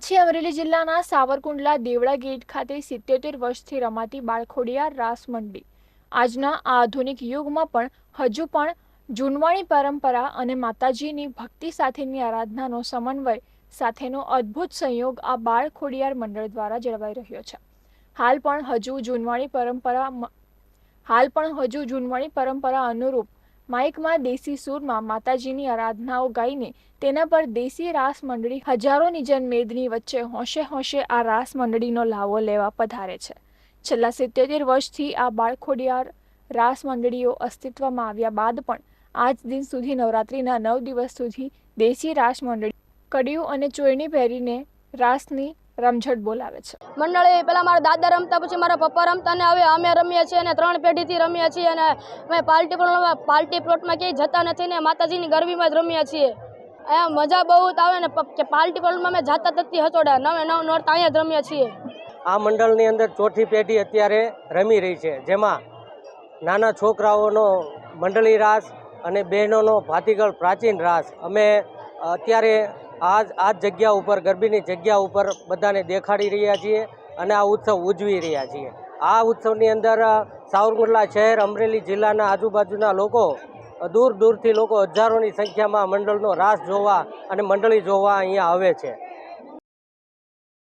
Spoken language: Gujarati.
છે અમરેલી જિલ્લાના સાવરકુંડલા દેવડા ગેટ ખાતે સિત્યોતેર વર્ષથી રમાતી બાળખોડિયા રાસ મંડી. આજના આ આધુનિક યુગમાં પણ હજુ પણ જૂનવાણી પરંપરા અને માતાજીની ભક્તિ સાથેની આરાધનાનો સમન્વય સાથેનો અદ્ભુત સંયોગ આ બાળ ખોડિયાર મંડળ દ્વારા જળવાઈ રહ્યો છે. હાલ પણ હજુ જૂનવાણી પરંપરા હાલ પણ હજુ જૂનવાણી પરંપરા અનુરૂપ માઇકમાં દેશી સૂરમાં માતાજીની આરાધનાઓ ગાઈને તેના પર દેશી રાસ મંડળી હજારોની જનમેદની વચ્ચે હોંશે હોંશે આ રાસ મંડળીનો લાવો લેવા પધારે છે. છેલ્લા સિત્યોતેર વર્ષથી આ બાળખોડિયાર રાસ મંડળીઓ અસ્તિત્વમાં આવ્યા બાદ પણ આજ દિન સુધી નવરાત્રિના નવ દિવસ સુધી દેશી રાસ મંડળી કડિયું અને ચોયણી પહેરીને રાસની રમઝટ બોલાવે છે. મંડળે પેલા મારા દાદા રમતા પછી મારા પપ્પા રમતા અને હવે અમે રમીએ છીએ અને ત્રણ પેઢીથી રમીએ છીએ અને અમે પાર્ટી પ્લોટમાં પાર્ટી પ્લોટમાં ક્યાંય જતા નથી ને માતાજીની ગરબીમાં જ રમીએ છીએ. અહીંયા મજા બહુ જ આવે ને કે પાર્ટી પ્લોટમાં અમે જાતા તત્તી હચોડા નવે નવ નોરતા અહીંયા જ રમીએ છીએ. આ મંડળની અંદર ચોથી પેઢી અત્યારે રમી રહી છે જેમાં નાના છોકરાઓનો મંડળી રાસ અને બહેનોનો ભાતીગળ પ્રાચીન રાસ. અમે અત્યારે આ જ જગ્યા ઉપર, ગરબીની જગ્યા ઉપર બધાને દેખાડી રહ્યા છીએ અને આ ઉત્સવ ઉજવી રહ્યા છીએ. આ ઉત્સવની અંદર સાવરકુંડલા શહેર, અમરેલી જિલ્લાના આજુબાજુના લોકો દૂર દૂરથી લોકો હજારોની સંખ્યામાં મંડળનો રાસ જોવા અને મંડળી જોવા અહીંયા આવે છે.